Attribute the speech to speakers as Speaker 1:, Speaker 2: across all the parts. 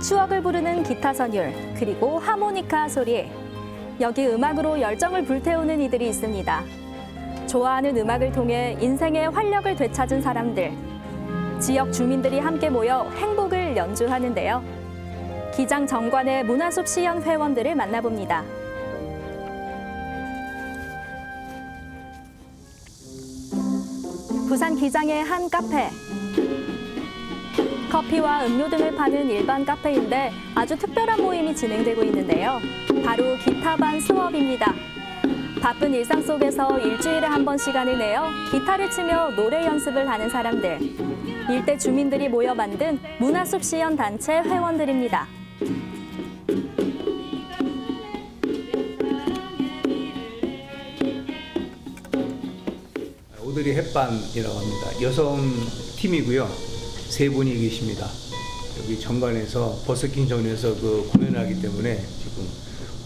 Speaker 1: 추억을 부르는 기타 선율, 그리고 하모니카 소리. 여기 음악으로 열정을 불태우는 이들이 있습니다. 좋아하는 음악을 통해 인생의 활력을 되찾은 사람들. 지역 주민들이 함께 모여 행복을 연주하는데요. 기장 정관의 문화숲 시연 회원들을 만나봅니다. 부산 기장의 한 카페. 커피와 음료 등을 파는 일반 카페인데 아주 특별한 모임이 진행되고 있는데요. 바로 기타반 수업입니다. 바쁜 일상 속에서 일주일에 한 번 시간을 내어 기타를 치며 노래 연습을 하는 사람들. 일대 주민들이 모여 만든 문화숲 시연 단체 회원들입니다.
Speaker 2: 오드리 햇반이라고 합니다. 여성 팀이고요. 세 분이 계십니다. 여기 정관에서 버스킹 전에서 그 공연을 하기 때문에 지금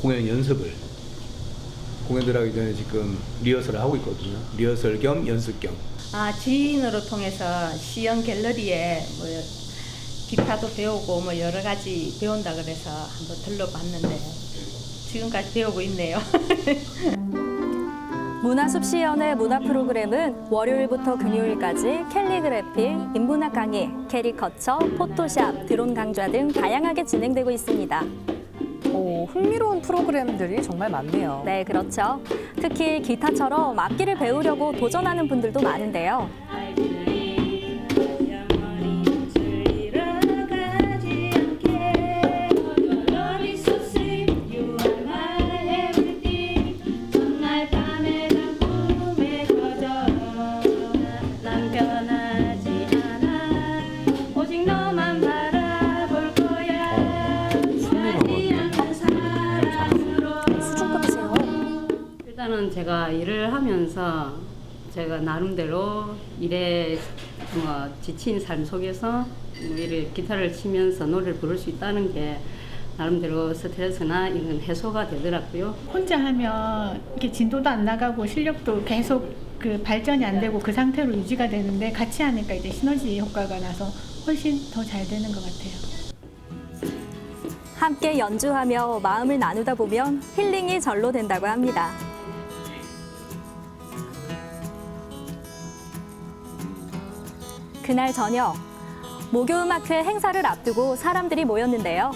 Speaker 2: 공연 연습을 공연 들어가기 전에 지금 리허설을 하고 있거든요. 리허설 겸 연습 겸.
Speaker 3: 아, 지인으로 통해서 시연 갤러리에 뭐 기타도 배우고 뭐 여러 가지 배운다 그래서 한번 들러봤는데 지금까지 배우고 있네요.
Speaker 1: 문화숲 시연의 문화 프로그램은 월요일부터 금요일까지 캘리그래피, 인문학 강의, 캐리커처, 포토샵, 드론 강좌 등 다양하게 진행되고 있습니다.
Speaker 4: 오, 흥미로운 프로그램들이 정말 많네요.
Speaker 1: 네, 그렇죠. 특히 기타처럼 악기를 배우려고 도전하는 분들도 많은데요.
Speaker 5: 일단은 제가 일을 하면서 제가 나름대로 일에 뭐 지친 삶 속에서 뭐 이렇게 기타를 치면서 노래를 부를 수 있다는 게 나름대로 스트레스나 이런 해소가 되더라고요.
Speaker 6: 혼자 하면 이렇게 진도도 안 나가고 실력도 계속 그 발전이 안 되고 그 상태로 유지가 되는데 같이 하니까 이제 시너지 효과가 나서 훨씬 더 잘 되는 것 같아요.
Speaker 1: 함께 연주하며 마음을 나누다 보면 힐링이 절로 된다고 합니다. 그날 저녁 목요음악회 행사를 앞두고 사람들이 모였는데요.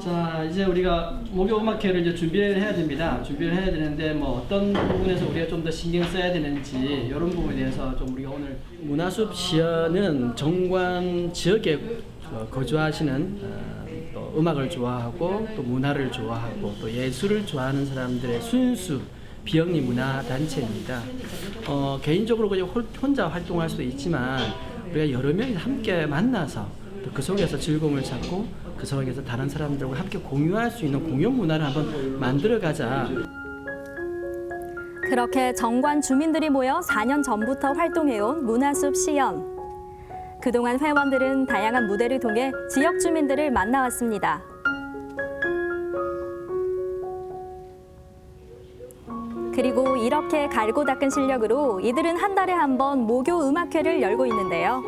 Speaker 7: 자 이제 우리가 목요 음악회를 이제 준비를 해야 됩니다. 준비를 해야 되는데 뭐 어떤 부분에서 우리가 좀 더 신경 써야 되는지 이런 부분에 대해서 좀 우리가 오늘 문화숲 시연은 정관 지역에 어, 거주하시는 어, 또 음악을 좋아하고 또 문화를 좋아하고 또 예술을 좋아하는 사람들의 순수 비영리 문화 단체입니다. 어, 개인적으로 그냥 홀- 혼자 활동할 수도 있지만 우리가 여러 명이 함께 만나서 또그 속에서 즐거움을 찾고 그 속에서 다른 사람들과 함께 공유할 수 있는 공용 문화를 한번 만들어 가자.
Speaker 1: 그렇게 정관 주민들이 모여 4년 전부터 활동해온 문화숲 시연. 그동안 회원들은 다양한 무대를 통해 지역 주민들을 만나왔습니다. 그리고 이렇게 갈고 닦은 실력으로 이들은 한 달에 한 번 모교 음악회를 열고 있는데요.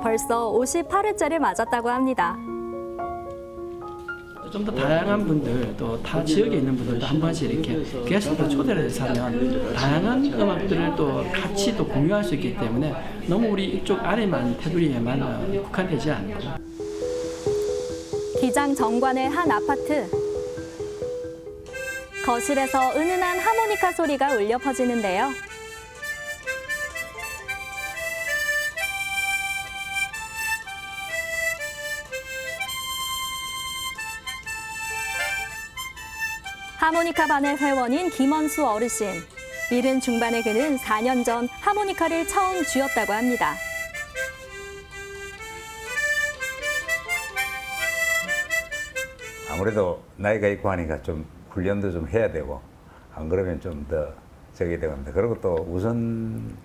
Speaker 1: 벌써 58회째를 맞았다고 합니다.
Speaker 7: 좀 더 다양한 분들 또 타 지역에 있는 분들도 한 번씩 이렇게 게스트 초대를 해서 하면 다양한 음악들을 또 같이 또 공유할 수 있기 때문에 너무 우리 이쪽 아래만 테두리에만 어, 국한되지 않고
Speaker 1: 기장 정관의 한 아파트. 거실에서 은은한 하모니카 소리가 울려 퍼지는데요. 하모니카 반의 회원인 김원수 어르신. 일흔 중반의 그는 4년 전 하모니카를 처음 쥐었다고 합니다.
Speaker 8: 아무래도 나이가 있고 하니까 좀 훈련도 좀 해야 되고 안 그러면 좀 더 저기 되는데 그리고 또 우선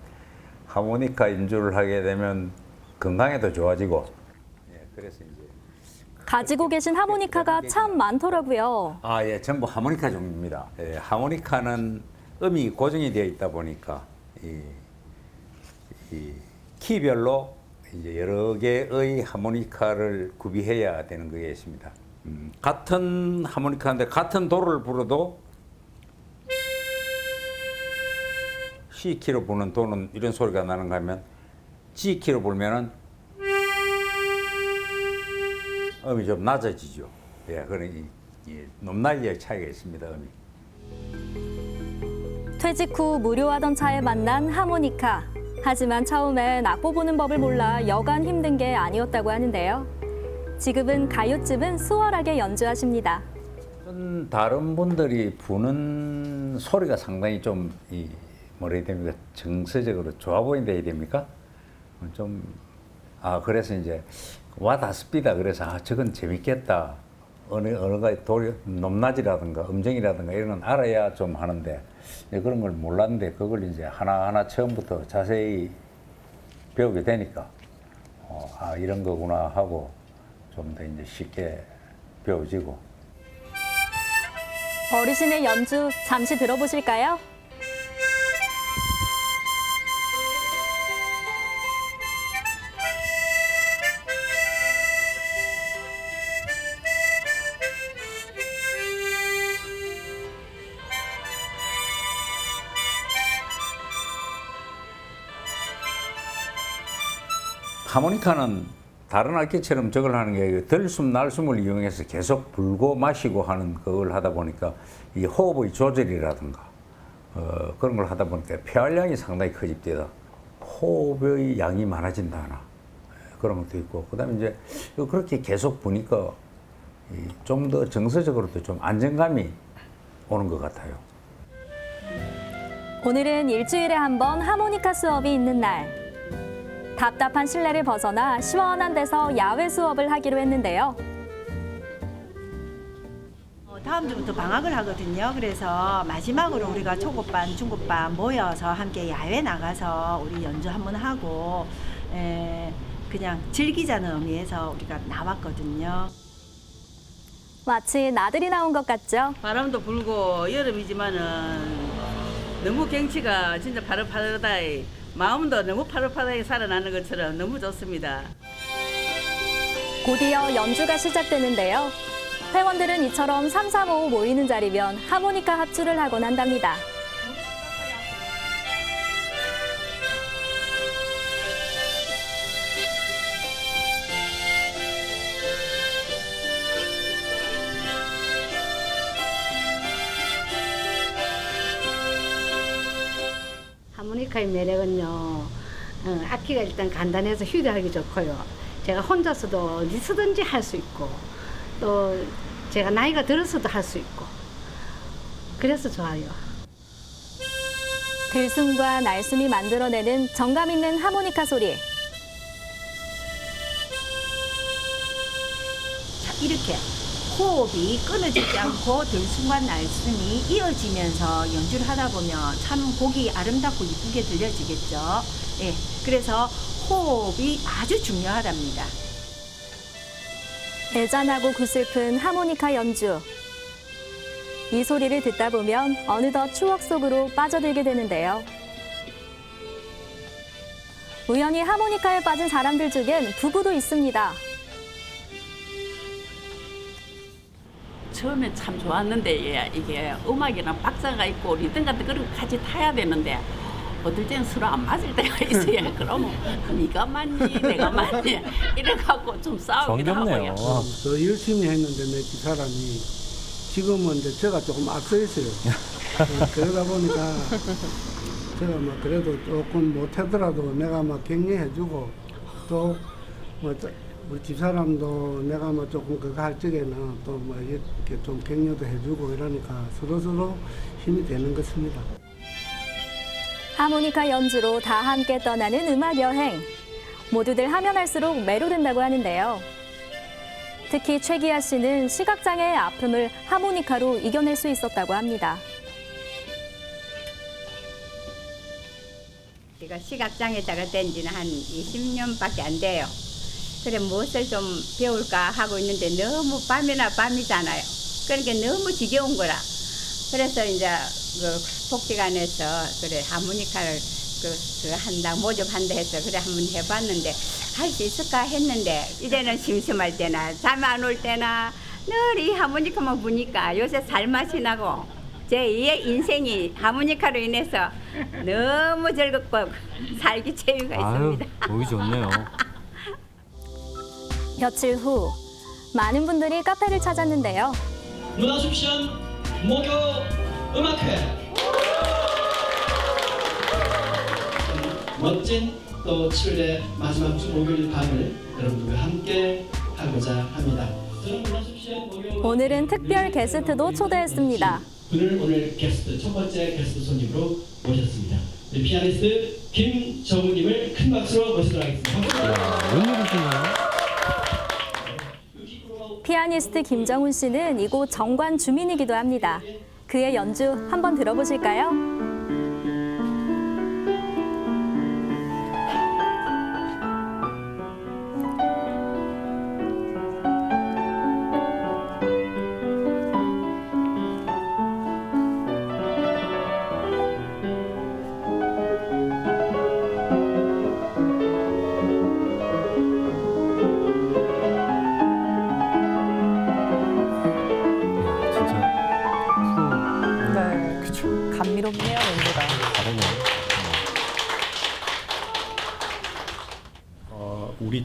Speaker 8: 하모니카 연주를 하게 되면 건강에도 좋아지고 예, 그래서 이제
Speaker 1: 가지고 계신 하모니카가 참 많더라고요.
Speaker 8: 아 예 전부 하모니카 종류입니다. 예, 하모니카는 음이 고정이 되어 있다 보니까 이, 이 키별로 이제 여러 개의 하모니카를 구비해야 되는 것이 있습니다. 음, 같은 하모니카인데 같은 도를 불어도 C 키로 부는 도는 이런 소리가 나는가 하면 G 키로 불면은 음이 좀 낮아지죠. 예, 그런 이, 이 높낮이의 차이가 있습니다. 음이.
Speaker 1: 퇴직 후 무료하던 차에 만난 하모니카. 하지만 처음엔 악보 보는 법을 몰라 여간 힘든 게 아니었다고 하는데요. 지금은 가요쯤은 수월하게 연주하십니다.
Speaker 8: 전 다른 분들이 부는 소리가 상당히 좀 이 뭐라 해야 됩니까? 정서적으로 좋아 보인다 해야 됩니까? 좀 아 그래서 이제 와 닿습니다 그래서 아 저건 재밌겠다. 어느 어느가 도 높낮이라든가 음정이라든가 이런 건 알아야 좀 하는데 이제 그런 걸 몰랐는데 그걸 이제 하나 하나 처음부터 자세히 배우게 되니까 어, 아 이런 거구나 하고 좀 더 이제 쉽게 배워지고
Speaker 1: 어르신의 연주 잠시 들어보실까요?
Speaker 8: 하모니카는 다른 악기처럼 저걸 하는 게 아니고 들숨 날숨을 이용해서 계속 불고 마시고 하는 그걸 하다 보니까 이 호흡의 조절이라든가 어, 그런 걸 하다 보니까 폐활량이 상당히 커집니다. 호흡의 양이 많아진다 하나 그런 것도 있고 그다음에 이제 그렇게 계속 보니까 좀 더 정서적으로도 좀 안정감이 오는 것 같아요.
Speaker 1: 오늘은 일주일에 한 번 하모니카 수업이 있는 날. 답답한 실내를 벗어나 시원한 데서 야외 수업을 하기로 했는데요.
Speaker 9: 어, 다음 주부터 방학을 하거든요. 그래서 마지막으로 우리가 초급반, 중급반 모여서 함께 야외 나가서 우리 연주 한번 하고 에, 그냥 즐기자는 의미에서 우리가 나왔거든요.
Speaker 1: 마치 나들이 나온 것 같죠?
Speaker 10: 바람도 불고 여름이지만은 너무 경치가 진짜 파릇파릇하다. 마음도 너무 파릇파릇하게 살아나는 것처럼 너무 좋습니다.
Speaker 1: 곧이어 연주가 시작되는데요. 회원들은 이처럼 3, 4, 5 모이는 자리면 하모니카 합주를 하곤 한답니다.
Speaker 5: 하모니카의 매력은요, 어, 악기가 일단 간단해서 휴대하기 좋고요. 제가 혼자서도 어디서든지 할 수 있고, 또 제가 나이가 들어서도 할 수 있고, 그래서 좋아요.
Speaker 1: 들숨과 날숨이 만들어내는 정감 있는 하모니카 소리.
Speaker 9: 자, 이렇게 호흡이 끊어지지 않고 들숨과 날숨이 이어지면서 연주를 하다 보면 참 곡이 아름답고 이쁘게 들려지겠죠. 예, 그래서 호흡이 아주 중요하답니다.
Speaker 1: 애잔하고 구슬픈 하모니카 연주. 이 소리를 듣다 보면 어느덧 추억 속으로 빠져들게 되는데요. 우연히 하모니카에 빠진 사람들 중엔 부부도 있습니다.
Speaker 10: 처음에 참 좋았는데 예, 이게 음악이랑 박자가 있고 리듬 같은 그런 거 같이 타야 되는데 어떨 땐 서로 안 맞을 때가 있어요. 그러면 네가 맞니 내가 맞니 이래갖고 좀 싸우기도 하고요.
Speaker 11: 더 열심히 했는데 내 집사람이 지금은 이제 제가 조금 앞서 있어요. 어, 그러다 보니까 제가 뭐 그래도 조금 못하더라도 내가 막 격려해주고 또뭐 우리 집사람도 내가 뭐 조금 그거 할 적에는 또 뭐 이렇게 좀 격려도 해주고 이러니까 서로 서로 힘이 되는 것입니다.
Speaker 1: 하모니카 연주로 다 함께 떠나는 음악 여행. 모두들 하면 할수록 매료된다고 하는데요. 특히 최기아 씨는 시각장애의 아픔을 하모니카로 이겨낼 수 있었다고 합니다.
Speaker 3: 제가 시각장애자가 된 지는 한 20년밖에 안 돼요. 그래 무엇을 좀 배울까 하고 있는데 너무 밤이나 밤이잖아요. 그러니까 너무 지겨운 거라. 그래서 이제 그 복지관에서 그래 하모니카를 그, 그 한다 모집한다 해서 그래 한번 해봤는데 할 수 있을까 했는데 이제는 심심할 때나 잠 안 올 때나 늘 이 하모니카만 부니까 요새 살맛이 나고 제 2의 인생이 하모니카로 인해서 너무 즐겁고 살기 재미가 있습니다.
Speaker 12: 보기 좋네요.
Speaker 1: 며칠 후 많은 분들이 카페를 찾았는데요.
Speaker 7: 문화숲 시연 목요 음악회 멋진 또 7월의 마지막 주 목요일 밤을 여러분들과 함께 하고자 합니다.
Speaker 1: 오늘은 특별 게스트도 초대했습니다.
Speaker 7: 분을 오늘 게스트 첫 번째 게스트 손님으로 모셨습니다. 우리 피아니스트 김정우님을 큰 박수로 모시도록 하겠습니다.
Speaker 12: 야, 웬일이신가요?
Speaker 1: 피아니스트 김정훈 씨는 이곳 정관 주민이기도 합니다. 그의 연주 한번 들어보실까요?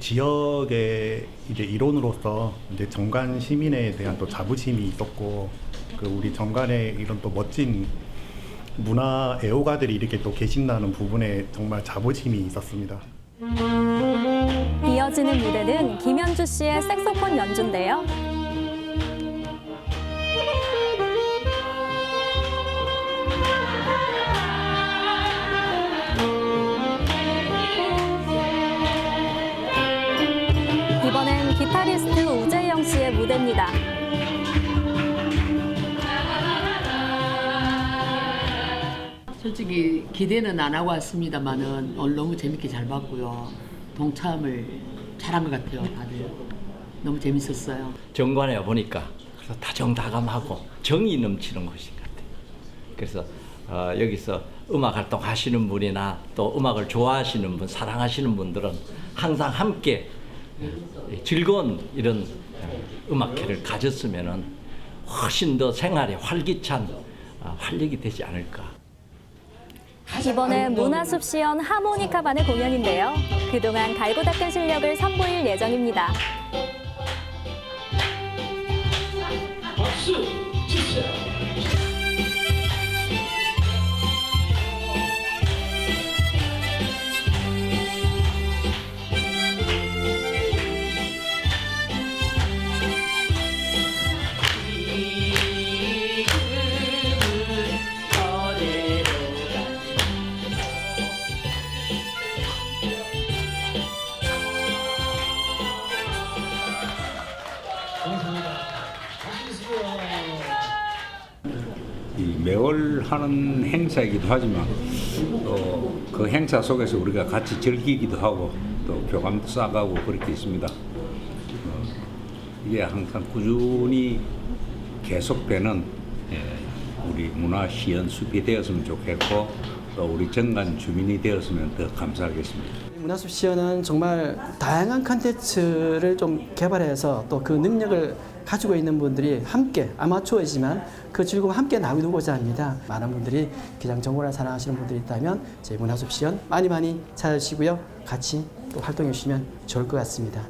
Speaker 13: 지역의 이제 일원으로서 이제 정관 시민에 대한 또 자부심이 있었고 그 우리 정관의 이런 또 멋진 문화 애호가들이 이렇게 또 계신다는 부분에 정말 자부심이 있었습니다.
Speaker 1: 이어지는 무대는 김현주 씨의 색소폰 연주인데요.
Speaker 10: 솔직히 기대는 안 하고 왔습니다만은 오늘 너무 재밌게 잘 봤고요. 동참을 잘한 것 같아요, 다들. 너무 재밌었어요.
Speaker 14: 정관에 보니까 그래서 다정다감하고 정이 넘치는 곳인 것 같아요. 그래서 어, 여기서 음악 활동 하시는 분이나 또 음악을 좋아하시는 분, 사랑하시는 분들은 항상 함께 즐거운 이런 음악회를 가졌으면은 훨씬 더 생활에 활기찬 어, 활력이 되지 않을까.
Speaker 1: 이번에 문화숲 시연 하모니카 반의 공연인데요. 그동안 갈고 닦은 실력을 선보일 예정입니다.
Speaker 7: 박수
Speaker 8: 이 매월 하는 행사이기도 하지만 또 그 행사 속에서 우리가 같이 즐기기도 하고 또 교감도 쌓아가고 그렇게 있습니다. 어, 이게 항상 꾸준히 계속되는 예, 우리 문화 시연 숲이 되었으면 좋겠고 또 우리 정관 주민이 되었으면 더 감사하겠습니다.
Speaker 7: 문화숲 시연은 정말 다양한 컨텐츠를 좀 개발해서 또 그 능력을 가지고 있는 분들이 함께 아마추어이지만 그 즐거움 함께 나누고자 합니다. 많은 분들이 기장 정보를 사랑하시는 분들이 있다면 저희 문화숲 시연 많이 많이 찾아주시고요. 같이 또 활동해 주시면 좋을 것 같습니다.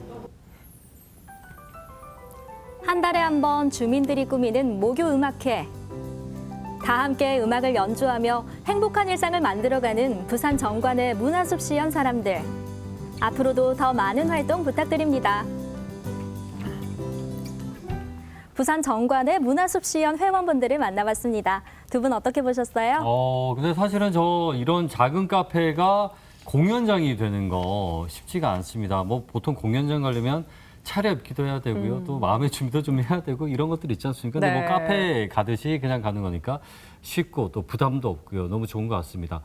Speaker 1: 한 달에 한 번 주민들이 꾸미는 모교 음악회. 다 함께 음악을 연주하며 행복한 일상을 만들어가는 부산 정관의 문화숲 시연 사람들. 앞으로도 더 많은 활동 부탁드립니다. 부산 정관의 문화숲 시연 회원분들을 만나봤습니다. 두 분 어떻게 보셨어요?
Speaker 12: 어, 근데 사실은 저 이런 작은 카페가 공연장이 되는 거 쉽지가 않습니다. 뭐 보통 공연장 가려면 차려 입기도 해야 되고요. 또 마음의 준비도 좀 해야 되고 이런 것들 있지 않습니까? 근데
Speaker 4: 네.
Speaker 12: 뭐 카페 가듯이 그냥 가는 거니까 쉽고 또 부담도 없고요. 너무 좋은 것 같습니다.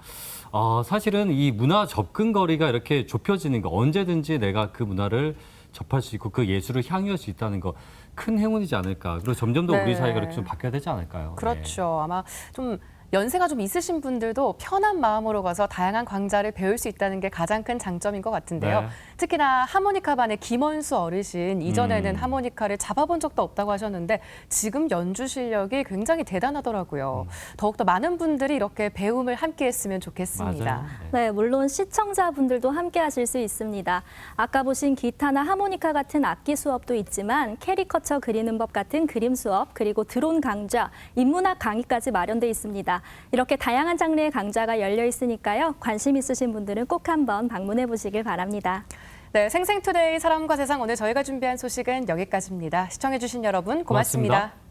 Speaker 12: 아, 사실은 이 문화 접근 거리가 이렇게 좁혀지는 거 언제든지 내가 그 문화를 접할 수 있고 그 예술을 향유할 수 있다는 거 큰 행운이지 않을까. 그리고 점점 더 우리
Speaker 4: 네.
Speaker 12: 사회가 이렇게 좀 바뀌어야 되지 않을까요? 네.
Speaker 4: 그렇죠. 아마 좀 연세가 좀 있으신 분들도 편한 마음으로 가서 다양한 광자를 배울 수 있다는 게 가장 큰 장점인 것 같은데요.
Speaker 12: 네.
Speaker 4: 특히나 하모니카반의 김원수 어르신 이전에는
Speaker 12: 음.
Speaker 4: 하모니카를 잡아본 적도 없다고 하셨는데 지금 연주 실력이 굉장히 대단하더라고요. 더욱더 많은 분들이 이렇게 배움을 함께 했으면 좋겠습니다.
Speaker 12: 맞아요.
Speaker 1: 네, 물론 시청자분들도 함께 하실 수 있습니다. 아까 보신 기타나 하모니카 같은 악기 수업도 있지만 캐리커처 그리는 법 같은 그림 수업, 그리고 드론 강좌, 인문학 강의까지 마련돼 있습니다. 이렇게 다양한 장르의 강좌가 열려 있으니까요. 관심 있으신 분들은 꼭 한번 방문해 보시길 바랍니다.
Speaker 4: 네, 생생투데이 사람과 세상 오늘 저희가 준비한 소식은 여기까지입니다. 시청해주신 여러분 고맙습니다.
Speaker 12: 고맙습니다.